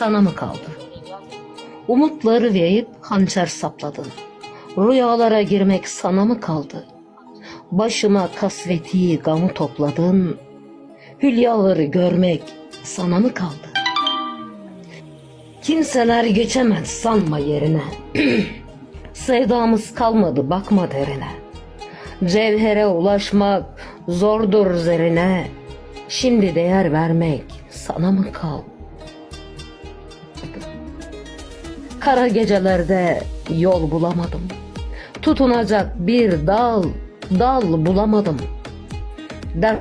sana mı kaldı? Umutları verip hançer sapladın. Rüyalara girmek sana mı kaldı? Başıma kasveti gamı topladın. Hülyaları görmek sana mı kaldı? Kimseler geçemez sanma yerine. Sevdamız kalmadı bakma derine. Cevhere ulaşmak zordur zerine. Şimdi değer vermek sana mı kaldı? Kara gecelerde yol bulamadım. Tutunacak bir dal, dal bulamadım. Der,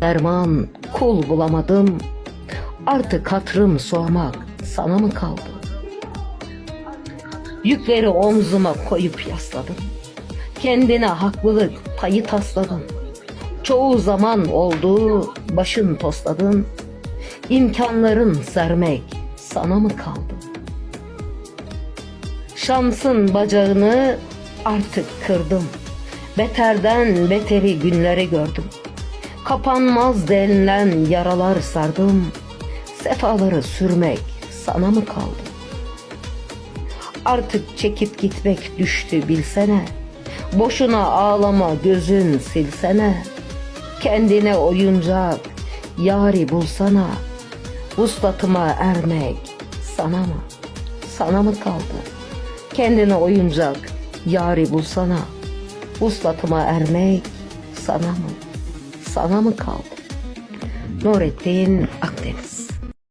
derman, kul bulamadım. Artık hatırım sormak sana mı kaldı? Yükleri omzuma koyup yasladım. Kendine haklılık payı tasladın. Çoğu zaman oldu başın tosladın. İmkanların sermek sana mı kaldı? Şansın bacağını artık kırdım. Beterden beteri günleri gördüm. Kapanmaz denilen yaralar sardım. Sefaları sürmek sana mı kaldı? Artık çekip gitmek düştü bilsene. Boşuna ağlama gözün silsene. Kendine oyuncak yari bulsana. Vuslatıma ermek sana mı? Sana mı kaldı? Kendine oyuncak yari bulsana. Vuslatıma ermek sana mı? Sana mı kaldı? Nurettin Akdeniz